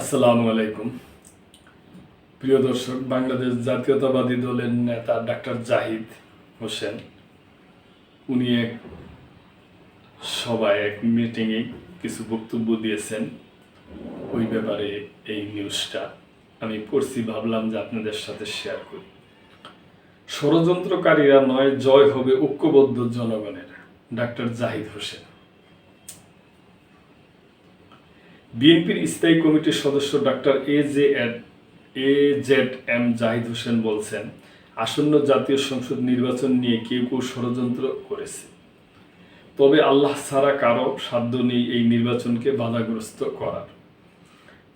আসসালামু আলাইকুম। প্রিয় দর্শক, বাংলাদেশ জাতীয়তাবাদী দলের নেতা ডাক্তার জাহিদ হোসেন, উনি এক সবাই এক মিটিংয়ে কিছু বক্তব্য দিয়েছেন। ওই ব্যাপারে এই নিউজটা আমি পড়ছি, ভাবলাম যে আপনাদের সাথে শেয়ার করি। ষড়যন্ত্রকারীরা নয়, জয় হবে ঐক্যবদ্ধ জনগণের, ডাক্তার জাহিদ হোসেন। বিএনপির স্থায়ী কমিটির সদস্য doctor A J A Z M Zahid Hossain বলছেন, আসন্ন জাতীয় সংসদ নির্বাচন নিয়ে কেউ কেউ ষড়যন্ত্র করেছে। তবে আল্লাহ ছাড়া কারও সাধ্য নেই এই নির্বাচনকে বাধাগ্রস্ত করার।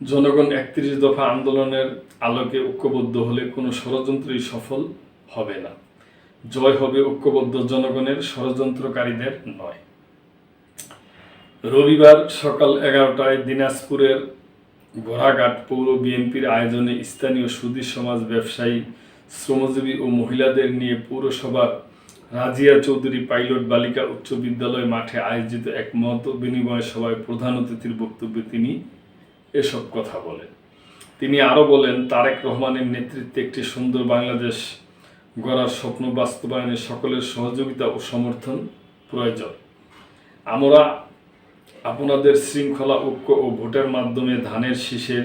জনগণ একত্রিশ দফা আন্দোলনের আলোকে ঐক্যবদ্ধ হলে কোনো ষড়যন্ত্রই সফল হবে না। জয় হবে ঐক্যবদ্ধ জনগণের ষড়যন্ত্রকারীদের নয়। রবিবার সকাল এগারোটায় দিনাজপুরের গোড়াঘাট পৌর বিএনপির আয়োজনে স্থানীয় সুদী সমাজ ব্যবসায়ী, শ্রমজীবী ও মহিলাদের নিয়ে পৌরসভার রাজিয়া চৌধুরী পাইলট বালিকা উচ্চ বিদ্যালয় মাঠে আয়োজিত এক মত বিনিময় সভায় প্রধান অতিথির বক্তব্যে তিনি এসব কথা বলেন। তিনি আরও বলেন, তারেক রহমানের নেতৃত্বে একটি সুন্দর বাংলাদেশ গড়ার স্বপ্ন বাস্তবায়নে সকলের সহযোগিতা ও সমর্থন প্রয়োজন। আমরা আপনাদের শৃঙ্খলা ঐক্য ও ভোটের মাধ্যমে ধানের শীষের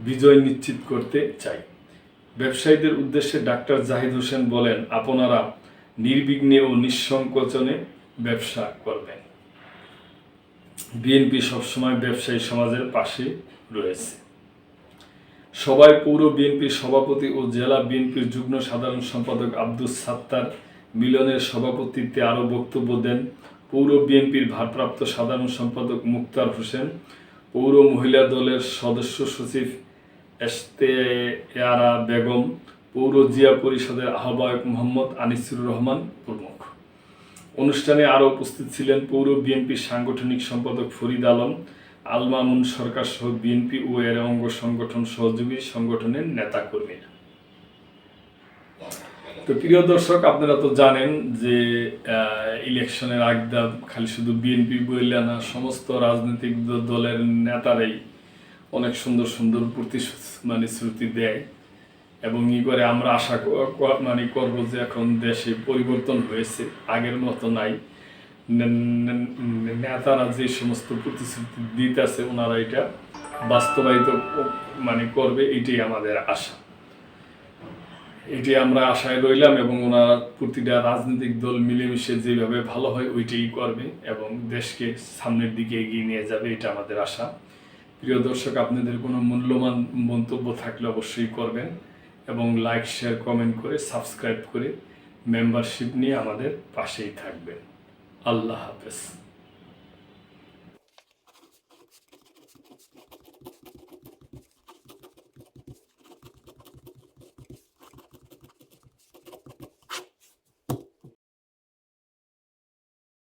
বিজয় নিশ্চিত করতে চাই। ব্যবসায়ীদের উদ্দেশ্যে ডাক্তার জাহিদ হোসেন বলেন, আপনারা নির্বিঘ্নে ও নিঃসংকোচনে ব্যবসা করবেন। বিএনপি সবসময় ব্যবসায়ী সমাজের পাশে রয়েছে। সবাই পৌর বিএনপির সভাপতি ও জেলা বিএনপির যুগ্ম সাধারণ সম্পাদক আব্দুস সাত্তার মিলনের সভাপতিত্বে আরও বক্তব্য দেন পৌর বিএনপির ভারপ্রাপ্ত সাধারণ সম্পাদক মুক্তার হোসেন, পৌর মহিলা দলের সদস্য সচিব এস্তেয়ারা বেগম, পৌর জিয়া পরিষদের আহ্বায়ক মোহাম্মদ আনিসুর রহমান প্রমুখ। অনুষ্ঠানে আরও উপস্থিত ছিলেন পৌর বিএনপির সাংগঠনিক সম্পাদক ফরিদ আলম আলমামুন সরকার সহ বিএনপি ও এর অঙ্গ সংগঠন সহযোগী সংগঠনের নেতাকর্মীরা। তো প্রিয় দর্শক, আপনারা তো জানেন যে ইলেকশনের আগদা খালি শুধু বিএনপি বললে না, সমস্ত রাজনৈতিক দলের নেতারাই অনেক সুন্দর সুন্দর প্রতিশ্রুতি মানে শ্রুতি দেয় এবং ই করে আমরা আশা মানে করব যে এখন দেশে পরিবর্তন হয়েছে, আগের মতো নাই। নেতারা যে সমস্ত প্রতিশ্রুতি দিতেছে, ওনারা এটা বাস্তবায়িত মানে করবে, এটাই আমাদের আশা। এটি আমরা আশায় রইলাম এবং ওনারা প্রতিটা রাজনৈতিক দল মিলেমিশে যেভাবে ভালো হয়, ওইটাই করবে এবং দেশকে সামনের দিকে এগিয়ে নিয়ে যাবে, এটা আমাদের আশা। প্রিয় দর্শক, আপনাদের কোনো মূল্যবান মন্তব্য থাকলে অবশ্যই করবেন এবং লাইক শেয়ার কমেন্ট করে সাবস্ক্রাইব করে মেম্বারশিপ নিয়ে আমাদের পাশেই থাকবেন। আল্লাহ হাফেজ।